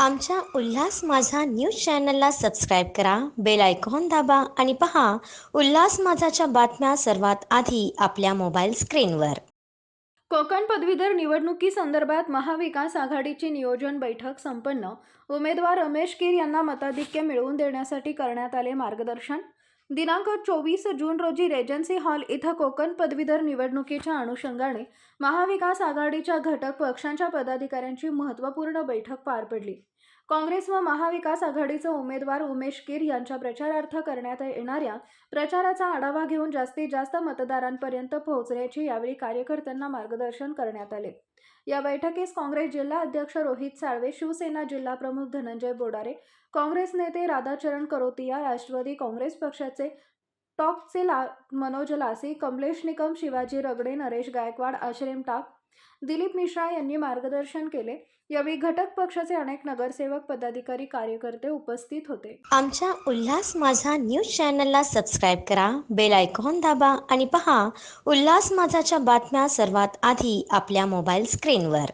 आमच्या उल्हास माझा न्यूज चॅनलला सबस्क्राईब करा बेल आयकॉन दाबा आणि पहा उल्हास माझाच्या बातम्या सर्वात आधी आपल्या मोबाईल स्क्रीनवर. कोकण पदवीधर निवडणुकीसंदर्भात महाविकास आघाडीची नियोजन बैठक संपन्न. उमेदवार रमेश कीर यांना मताधिक्य मिळवून देण्यासाठी करण्यात आले मार्गदर्शन. दिनांक चोवीस जून रोजी रेजन्सी हॉल इथं कोकण पदवीधर निवडणुकीच्या अनुषंगाने महाविकास आघाडीच्या घटक पक्षांच्या पदाधिकाऱ्यांची महत्त्वपूर्ण बैठक पार पडली. काँग्रेस व महाविकास आघाडीचे उमेदवार उमेश कीर यांच्या प्रचारार्थ करण्यात येणाऱ्या प्रचाराचा आढावा घेऊन जास्तीत जास्त मतदारांपर्यंत पोहोचण्याची यावेळी कार्यकर्त्यांना मार्गदर्शन करण्यात आले. या बैठकीस काँग्रेस जिल्हा अध्यक्ष रोहित साळवे शिवसेना जिल्हा प्रमुख धनंजय बोडारे काँग्रेस नेते राधाचरण करोतिया राष्ट्रवादी काँग्रेस पक्षाचे टॉपचे ला मनोज लासी कमलेश निकम शिवाजी रगडे नरेश गायकवाड आश्रम टाप दिलीप मिश्रा यांनी मार्गदर्शन केले. यावेळी घटक पक्षाचे अनेक नगरसेवक पदाधिकारी कार्यकर्ते उपस्थित होते. आमच्या उल्हास माझा न्यूज चॅनलला सबस्क्राईब करा बेल आयकॉन दाबा आणि पहा उल्हास माझाच्या बातम्या सर्वात आधी आपल्या मोबाईल स्क्रीनवर.